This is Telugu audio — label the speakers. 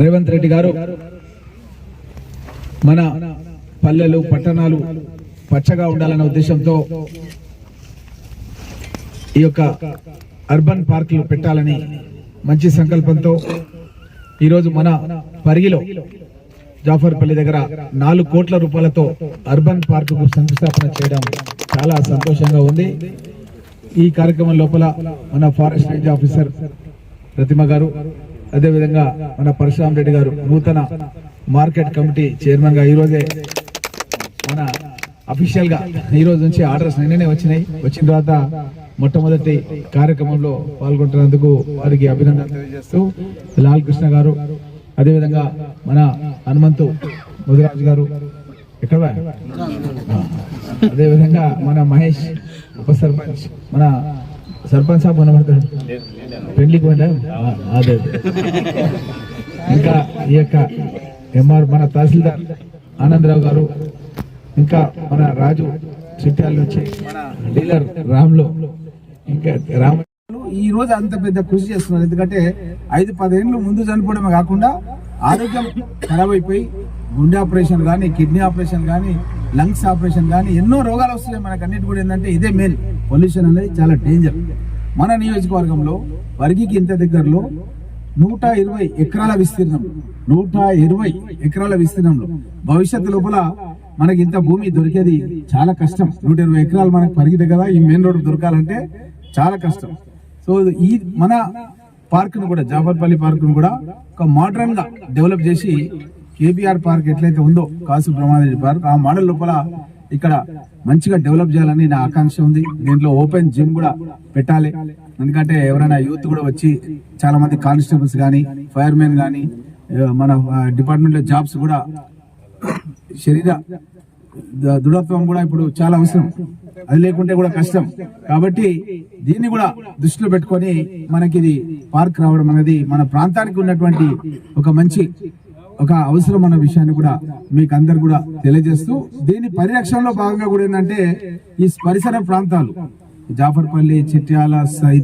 Speaker 1: రేవంత్ రెడ్డి గారు మన పల్లెలు పట్టణాలు పచ్చగా ఉండాలనే ఉద్దేశంతో ఈ యొక్క అర్బన్ పార్కులు పెట్టాలని మంచి సంకల్పంతో ఈరోజు మన పరిగిలో జాఫర్పల్లి దగ్గర నాలుగు కోట్ల రూపాయలతో అర్బన్ పార్కుకు శంకుస్థాపన చేయడం చాలా సంతోషంగా ఉంది. ఈ కార్యక్రమం లోపల మన ఫారెస్ట్ రేంజ్ ఆఫీసర్ ప్రతిమ గారు అదేవిధంగా మన పరశురామ్ రెడ్డి గారు నూతన మార్కెట్ కమిటీ చైర్మన్గా మన అఫీషియల్గా ఈ రోజు నుంచి ఆర్డర్స్ నిన్ననే వచ్చినాయి. వచ్చిన తర్వాత మొట్టమొదటి కార్యక్రమంలో పాల్గొంటున్నందుకు వారికి అభినందన తెలియజేస్తూ లాల్ కృష్ణ గారు అదేవిధంగా మన హనుమంతు ముదిరాజు గారు. ఎక్కడ అదేవిధంగా మన మహేష్ ఉప సర్పంచ్ మన సర్పంచ్ సాబ్ కనబడతాడు. పెళ్ళికి పోయినా? ఆ, అదే. ఇంకా ఈ యొక్క ఎంఆర్ మన తహసీల్దార్ ఆనందరావు గారు ఇంకా మన రాజు చిట్యాల నుంచి మన డీలర్ రామ్లో ఇంకా రామ
Speaker 2: ఈ రోజు అంత పెద్ద కృషి చేస్తున్నారు. ఎందుకంటే ఐదు పదేళ్ళు ముందు చనిపోవడమే కాకుండా ఆరోగ్యం ఖరాబ్ అయిపోయి గుండె ఆపరేషన్ కానీ కిడ్నీ ఆపరేషన్ కానీ లంగ్స్ ఆపరేషన్ కానీ ఎన్నో రోగాలు వస్తున్నాయి మనకు అన్నిటి కూడా ఏంటంటే ఇదే మెయిన్ పొల్యూషన్ అనేది చాలా డేంజర్ మన నియోజకవర్గంలో వర్గీకి ఇంత దగ్గరలో నూట ఇరవై ఎకరాల విస్తీర్ణం నూట ఇరవై ఎకరాల విస్తీర్ణంలో. భవిష్యత్తు లోపల మనకి ఇంత భూమి దొరికేది చాలా కష్టం. నూట ఇరవై ఎకరాలు మనకు పరిగి దగ్గర ఈ మెయిన్ రోడ్ దొరకాలంటే చాలా కష్టం. సో ఈ మన పార్క్ను కూడా జాఫర్పల్లి పార్క్ను కూడా ఒక మోడర్న్గా డెవలప్ చేసి కేబిఆర్ పార్క్ ఎట్లయితే ఉందో కాసు బ్రహ్మారెడ్డి పార్క్ ఆ మోడల్ లోపల ఇక్కడ మంచిగా డెవలప్ చేయాలని నా ఆకాంక్ష ఉంది. దీంట్లో ఓపెన్ జిమ్ కూడా పెట్టాలి. ఎందుకంటే ఎవరైనా యూత్ కూడా వచ్చి చాలా మంది కానిస్టేబుల్స్ కానీ ఫైర్మెన్ కానీ మన డిపార్ట్మెంట్లో జాబ్స్ కూడా శరీర దృఢత్వం కూడా ఇప్పుడు చాలా అవసరం. అది లేకుంటే కూడా కష్టం. కాబట్టి దీన్ని కూడా దృష్టిలో పెట్టుకొని మనకి ఇది పార్క్ రావడం అనేది మన ప్రాంతానికి ఉన్నటువంటి ఒక మంచి ఒక అవసరం అన్న విషయాన్ని కూడా మీకు అందరు కూడా తెలియజేస్తూ దీని పరిరక్షణలో భాగంగా కూడా ఏంటంటే ఈ పరిసర ప్రాంతాలు జాఫర్పల్లి చిట్యాల సై